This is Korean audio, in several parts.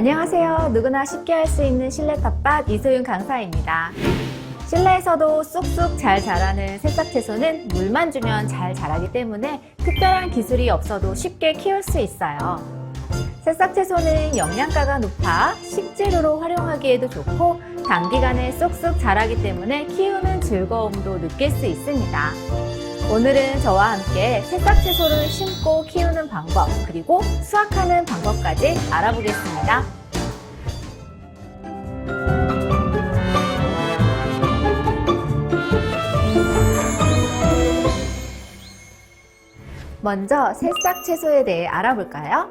안녕하세요. 누구나 쉽게 할 수 있는 실내 텃밭 이소윤 강사입니다. 실내에서도 쑥쑥 잘 자라는 새싹 채소는 물만 주면 잘 자라기 때문에 특별한 기술이 없어도 쉽게 키울 수 있어요. 새싹 채소는 영양가가 높아 식재료로 활용하기에도 좋고 단기간에 쏙쏙 자라기 때문에 키우는 즐거움도 느낄 수 있습니다. 오늘은 저와 함께 새싹 채소를 심고 키우는 방법, 그리고 수확하는 방법까지 알아보겠습니다. 먼저 새싹 채소에 대해 알아볼까요?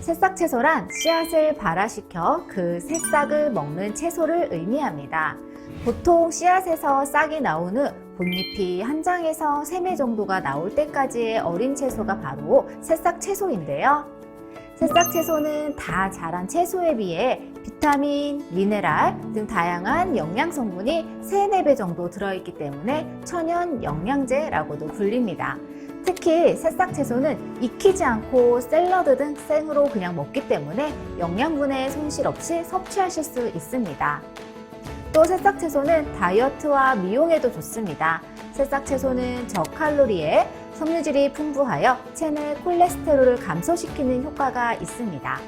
새싹 채소란 씨앗을 발화시켜 그 새싹을 먹는 채소를 의미합니다. 보통 씨앗에서 싹이 나온 후 본잎이 한 장에서 세매 정도가 나올 때까지의 어린 채소가 바로 새싹 채소인데요. 새싹 채소는 다 자란 채소에 비해 비타민, 미네랄 등 다양한 영양 성분이 3, 4배 정도 들어있기 때문에 천연 영양제라고도 불립니다. 특히 새싹 채소는 익히지 않고 샐러드 등 생으로 그냥 먹기 때문에 영양분의 손실 없이 섭취하실 수 있습니다. 또 새싹 채소는 다이어트와 미용에도 좋습니다. 새싹 채소는 저칼로리에 섬유질이 풍부하여 체내 콜레스테롤을 감소시키는 효과가 있습니다.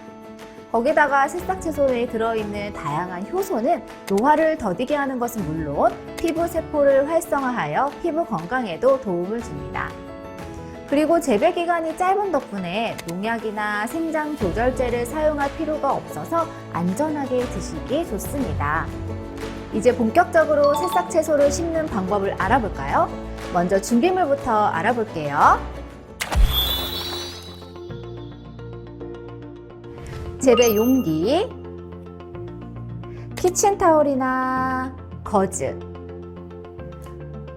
거기다가 새싹 채소에 들어있는 다양한 효소는 노화를 더디게 하는 것은 물론 피부 세포를 활성화하여 피부 건강에도 도움을 줍니다. 그리고 재배 기간이 짧은 덕분에 농약이나 생장 조절제를 사용할 필요가 없어서 안전하게 드시기 좋습니다. 이제 본격적으로 새싹 채소를 심는 방법을 알아볼까요? 먼저 준비물부터 알아볼게요. 재배 용기, 키친타올이나 거즈,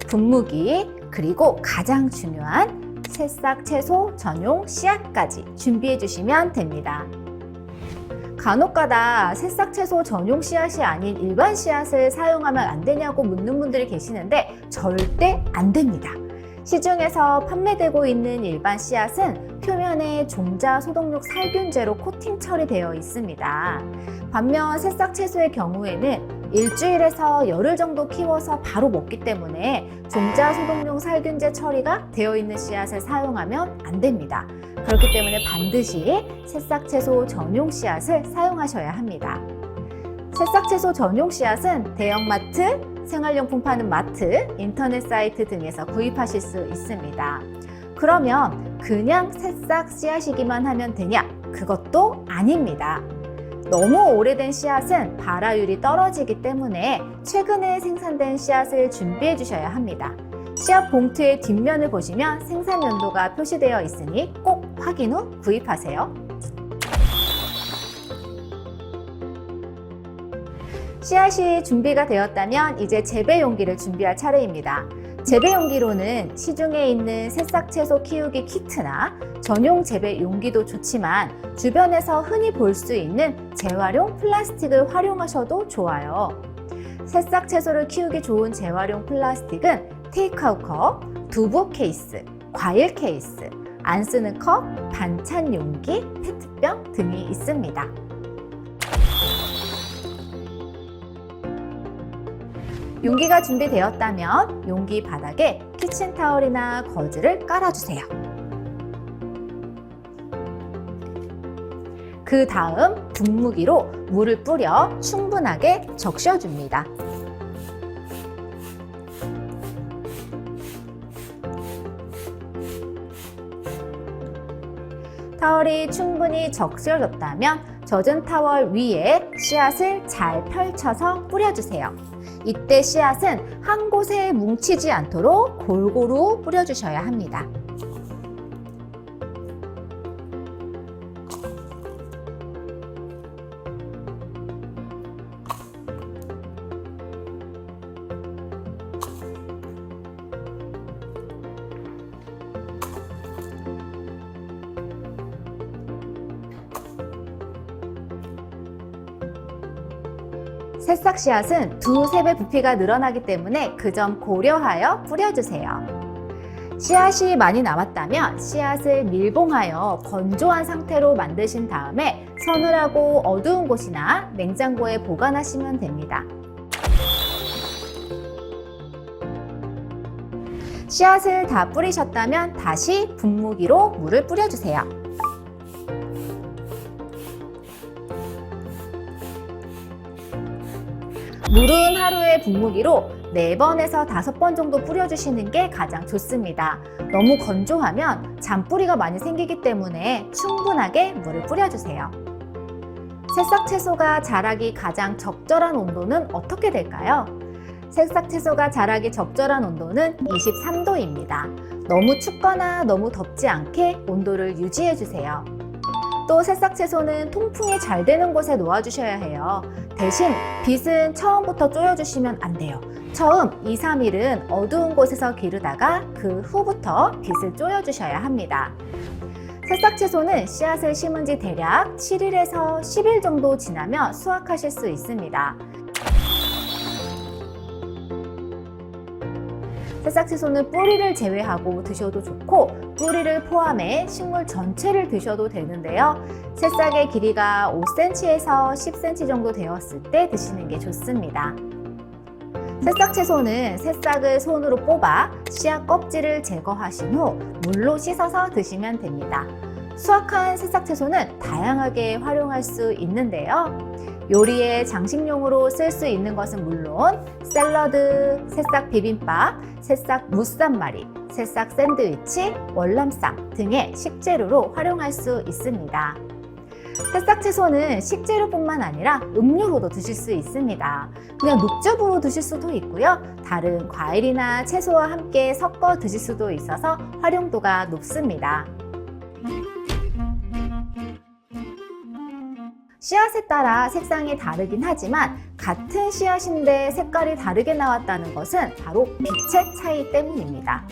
분무기, 그리고 가장 중요한 새싹 채소 전용 씨앗까지 준비해 주시면 됩니다. 간혹가다 새싹 채소 전용 씨앗이 아닌 일반 씨앗을 사용하면 안 되냐고 묻는 분들이 계시는데 절대 안 됩니다. 시중에서 판매되고 있는 일반 씨앗은 표면에 종자 소독육 살균제로 코팅 처리되어 있습니다. 반면 새싹 채소의 경우에는 일주일에서 열흘 정도 키워서 바로 먹기 때문에 종자 소독용 살균제 처리가 되어 있는 씨앗을 사용하면 안 됩니다. 그렇기 때문에 반드시 새싹 채소 전용 씨앗을 사용하셔야 합니다. 새싹 채소 전용 씨앗은 대형마트, 생활용품 파는 마트, 인터넷 사이트 등에서 구입하실 수 있습니다. 그러면 그냥 새싹 씨앗이기만 하면 되냐? 그것도 아닙니다. 너무 오래된 씨앗은 발화율이 떨어지기 때문에 최근에 생산된 씨앗을 준비해 주셔야 합니다. 씨앗 봉투의 뒷면을 보시면 생산 연도가 표시되어 있으니 꼭 확인 후 구입하세요. 씨앗이 준비가 되었다면 이제 재배 용기를 준비할 차례입니다. 재배 용기로는 시중에 있는 새싹 채소 키우기 키트나 전용 재배 용기도 좋지만 주변에서 흔히 볼 수 있는 재활용 플라스틱을 활용하셔도 좋아요. 새싹 채소를 키우기 좋은 재활용 플라스틱은 테이크아웃 컵, 두부 케이스, 과일 케이스, 안 쓰는 컵, 반찬 용기, 페트병 등이 있습니다. 용기가 준비되었다면 용기 바닥에 키친타올이나 거즈를 깔아주세요. 그 다음 분무기로 물을 뿌려 충분하게 적셔줍니다. 타월이 충분히 적셔졌다면 젖은 타월 위에 씨앗을 잘 펼쳐서 뿌려주세요. 이때 씨앗은 한 곳에 뭉치지 않도록 골고루 뿌려주셔야 합니다. 새싹 씨앗은 두세 배 부피가 늘어나기 때문에 그 점 고려하여 뿌려주세요. 씨앗이 많이 남았다면 씨앗을 밀봉하여 건조한 상태로 만드신 다음에 서늘하고 어두운 곳이나 냉장고에 보관하시면 됩니다. 씨앗을 다 뿌리셨다면 다시 분무기로 물을 뿌려주세요. 물은 하루에 분무기로 4번에서 5번 정도 뿌려주시는 게 가장 좋습니다. 너무 건조하면 잔뿌리가 많이 생기기 때문에 충분하게 물을 뿌려주세요. 새싹 채소가 자라기 가장 적절한 온도는 어떻게 될까요? 새싹 채소가 자라기 적절한 온도는 23도입니다. 너무 춥거나 너무 덥지 않게 온도를 유지해 주세요. 또 새싹 채소는 통풍이 잘 되는 곳에 놓아주셔야 해요. 대신 빛은 처음부터 쪼여주시면 안 돼요. 처음 2, 3일은 어두운 곳에서 기르다가 그 후부터 빛을 쪼여주셔야 합니다. 새싹 채소는 씨앗을 심은 지 대략 7일에서 10일 정도 지나면 수확하실 수 있습니다. 새싹 채소는 뿌리를 제외하고 드셔도 좋고 뿌리를 포함해 식물 전체를 드셔도 되는데요. 새싹의 길이가 5cm에서 10cm 정도 되었을 때 드시는 게 좋습니다. 새싹 채소는 새싹을 손으로 뽑아 씨앗 껍질을 제거하신 후 물로 씻어서 드시면 됩니다. 수확한 새싹 채소는 다양하게 활용할 수 있는데요. 요리에 장식용으로 쓸 수 있는 것은 물론 샐러드, 새싹 비빔밥, 새싹 무쌈말이, 새싹 샌드위치, 월남쌈 등의 식재료로 활용할 수 있습니다. 새싹 채소는 식재료뿐만 아니라 음료로도 드실 수 있습니다. 그냥 녹즙으로 드실 수도 있고요. 다른 과일이나 채소와 함께 섞어 드실 수도 있어서 활용도가 높습니다. 씨앗에 따라 색상이 다르긴 하지만 같은 씨앗인데 색깔이 다르게 나왔다는 것은 바로 빛의 차이 때문입니다.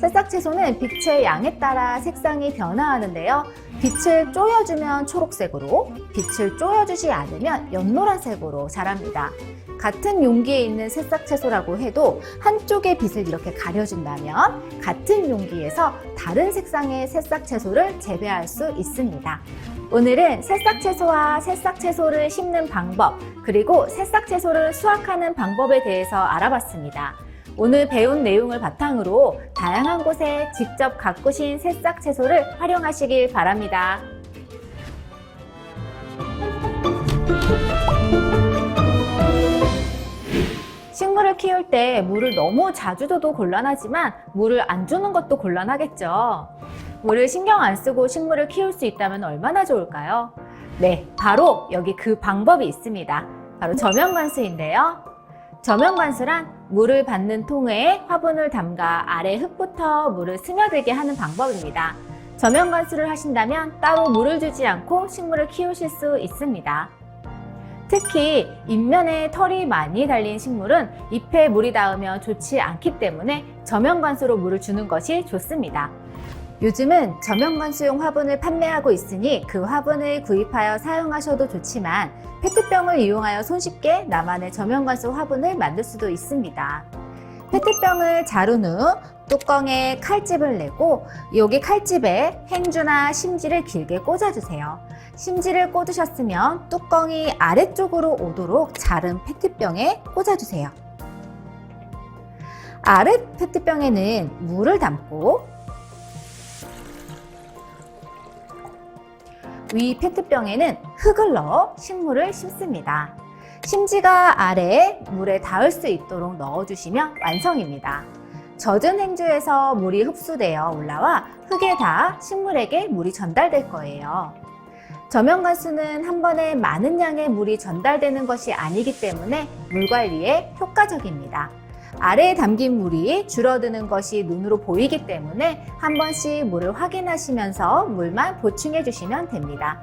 새싹 채소는 빛의 양에 따라 색상이 변화하는데요. 빛을 쪼여주면 초록색으로, 빛을 쪼여주지 않으면 연노란색으로 자랍니다. 같은 용기에 있는 새싹 채소라고 해도 한쪽의 빛을 이렇게 가려준다면 같은 용기에서 다른 색상의 새싹 채소를 재배할 수 있습니다. 오늘은 새싹 채소와 새싹 채소를 심는 방법, 그리고 새싹 채소를 수확하는 방법에 대해서 알아봤습니다. 오늘 배운 내용을 바탕으로 다양한 곳에 직접 가꾸신 새싹 채소를 활용하시길 바랍니다. 식물을 키울 때 물을 너무 자주 줘도 곤란하지만 물을 안 주는 것도 곤란하겠죠. 물을 신경 안 쓰고 식물을 키울 수 있다면 얼마나 좋을까요? 네, 바로 여기 그 방법이 있습니다. 바로 저면관수인데요. 저면관수란 물을 받는 통에 화분을 담가 아래 흙부터 물을 스며들게 하는 방법입니다. 저면관수를 하신다면 따로 물을 주지 않고 식물을 키우실 수 있습니다. 특히 잎면에 털이 많이 달린 식물은 잎에 물이 닿으면 좋지 않기 때문에 저면관수로 물을 주는 것이 좋습니다. 요즘은 저면관수용 화분을 판매하고 있으니 그 화분을 구입하여 사용하셔도 좋지만 페트병을 이용하여 손쉽게 나만의 저면관수 화분을 만들 수도 있습니다. 페트병을 자른 후 뚜껑에 칼집을 내고 여기 칼집에 행주나 심지를 길게 꽂아주세요. 심지를 꽂으셨으면 뚜껑이 아래쪽으로 오도록 자른 페트병에 꽂아주세요. 아래 페트병에는 물을 담고 위 페트병에는 흙을 넣어 식물을 심습니다. 심지가 아래에 물에 닿을 수 있도록 넣어주시면 완성입니다. 젖은 행주에서 물이 흡수되어 올라와 흙에 닿아 식물에게 물이 전달될 거예요. 저면관수는 한 번에 많은 양의 물이 전달되는 것이 아니기 때문에 물 관리에 효과적입니다. 아래에 담긴 물이 줄어드는 것이 눈으로 보이기 때문에 한 번씩 물을 확인하시면서 물만 보충해 주시면 됩니다.